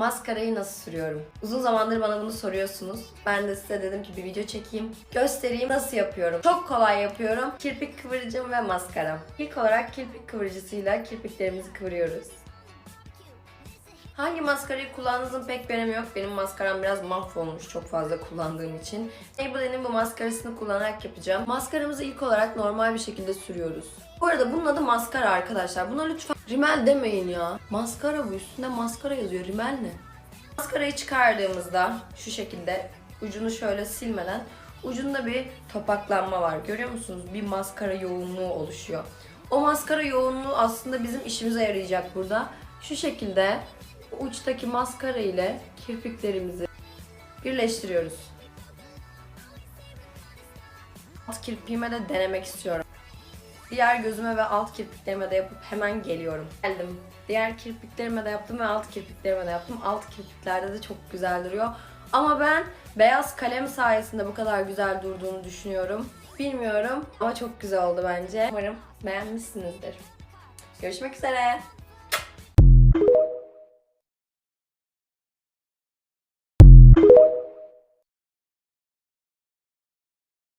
maskarayı nasıl sürüyorum? Uzun zamandır bana bunu soruyorsunuz. Ben de size dedim ki bir video çekeyim. Göstereyim nasıl yapıyorum. Çok kolay yapıyorum. Kirpik kıvırıcım ve maskaram. İlk olarak kirpik kıvırıcısıyla kirpiklerimizi kıvırıyoruz. Hangi maskarayı kullandığınızın pek bir önemi yok. Benim maskaram biraz mahvolmuş çok fazla kullandığım için. Maybelline'in bu maskarasını kullanarak yapacağım. Maskaramızı ilk olarak normal bir şekilde sürüyoruz. Bu arada bunun adı maskara arkadaşlar. Buna lütfen rimel demeyin ya. Maskara bu üstünde maskara yazıyor. Rimel ne? Maskarayı çıkardığımızda şu şekilde ucunu şöyle silmeden ucunda bir topaklanma var. Görüyor musunuz? Bir maskara yoğunluğu oluşuyor. O maskara yoğunluğu aslında bizim işimize yarayacak burada. Şu şekilde uçtaki maskara ile kirpiklerimizi birleştiriyoruz. Alt kirpiğime de denemek istiyorum. Diğer gözüme ve alt kirpiklerime de yapıp hemen geliyorum. Geldim. Diğer kirpiklerime de yaptım ve alt kirpiklerime de yaptım. Alt kirpiklerde de çok güzel duruyor. Ama ben beyaz kalem sayesinde bu kadar güzel durduğunu düşünüyorum. Bilmiyorum ama çok güzel oldu bence. Umarım beğenmişsinizdir. Görüşmek üzere.